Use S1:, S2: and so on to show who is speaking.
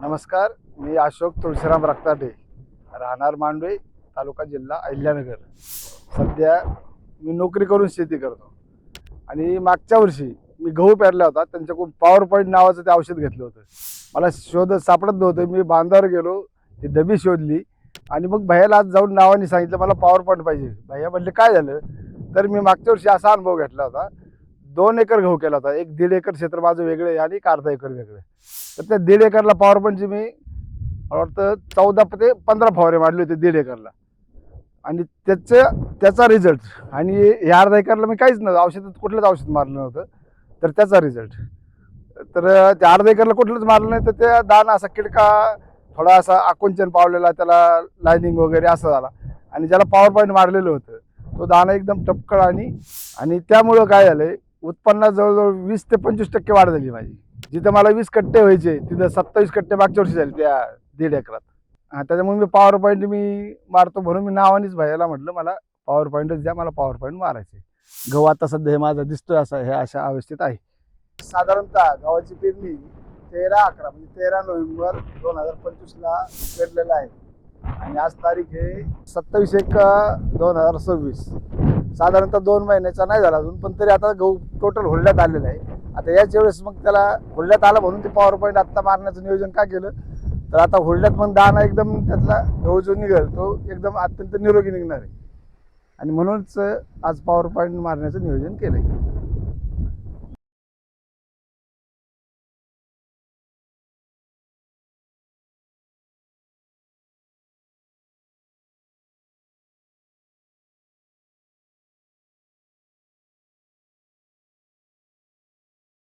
S1: नमस्कार मी अशोक तुळशीराम रक्ताटे. राहणार मांडवे तालुका जिल्हा अहिल्यानगर. सध्या मी नोकरी करून शेती करतो. आणि मागच्या वर्षी मी गहू पेरला होता त्यांच्याकडून पॉवर पॉईंट नावाचं ते औषध घेतलं होतं. मला शोध सापडत नव्हतं मी बांधावर गेलो ती डबी शोधली आणि मग भैयाला आज जाऊन नावाने सांगितलं मला पॉवर पॉईंट पाहिजे. भैया म्हणले काय झालं? तर मी मागच्या वर्षी असा अनुभव घेतला होता दोन एकर गहू केला होता. एक दीड एकर क्षेत्र माझं वेगळे आणि एक अर्धा एकर वेगळं. तर त्या दीड एकरला पॉवर पंपची मी मला वाटतं चौदा ते पंधरा फवारे मारले होते दीड एकरला. आणि त्याचं त्याचा रिझल्ट आणि हे अर्धा एकरला मी काहीच नव्हतं औषधात कुठलंच औषध मारलं नव्हतं तर त्याचा रिझल्ट तर त्या अर्धा एकरला कुठलंच मारलं नाही तर त्या दाना असा किडका थोडा असा आकुंचन पावलेला त्याला लायनिंग वगैरे असं झाला. आणि ज्याला पॉवर पॉईंट मारलेलं होतं तो दाना एकदम टपकळ आणि आणि त्यामुळं काय झालंय उत्पन्नात जवळजवळ वीस ते पंचवीस टक्के वाढ झाली माझी. जिथं मला वीस कट्टे व्हायचे तिथं सत्तावीस कट्टे मागच्या वर्षी झाले त्या दीड एकरात. हा, त्याच्यामुळे मी पॉवर पॉईंट मी मारतो म्हणून मी नावानेच भायला म्हटलं मला पॉवर पॉईंटच द्या मला पॉवर पॉईंट मारायचे गहू आता सध्या हे माझा दिसतोय असा हे अशा अवस्थेत आहे. साधारणतः गव्हाची पेरणी तेरा अकरा म्हणजे तेरा नोव्हेंबर दोन हजार पंचवीसला पेरलेलं आहे. आणि आज तारीख आहे सत्तावीस एक दोन हजार सव्वीस. साधारणतः दोन महिन्याचा नाही झाला अजून पण तरी आता गहू टोटल होल्ड्यात आलेला आहे. आता याच वेळेस मग त्याला होल्ड्यात आलं म्हणून ते पॉवर पॉईंट आत्ता मारण्याचं नियोजन का केलं? तर आता होल्ड्यात मग दाना एकदम त्यातला गहू जो निघेल तो एकदम अत्यंत निरोगी निघणार आहे. आणि म्हणूनच आज पॉवर पॉईंट मारण्याचं नियोजन केलं आहे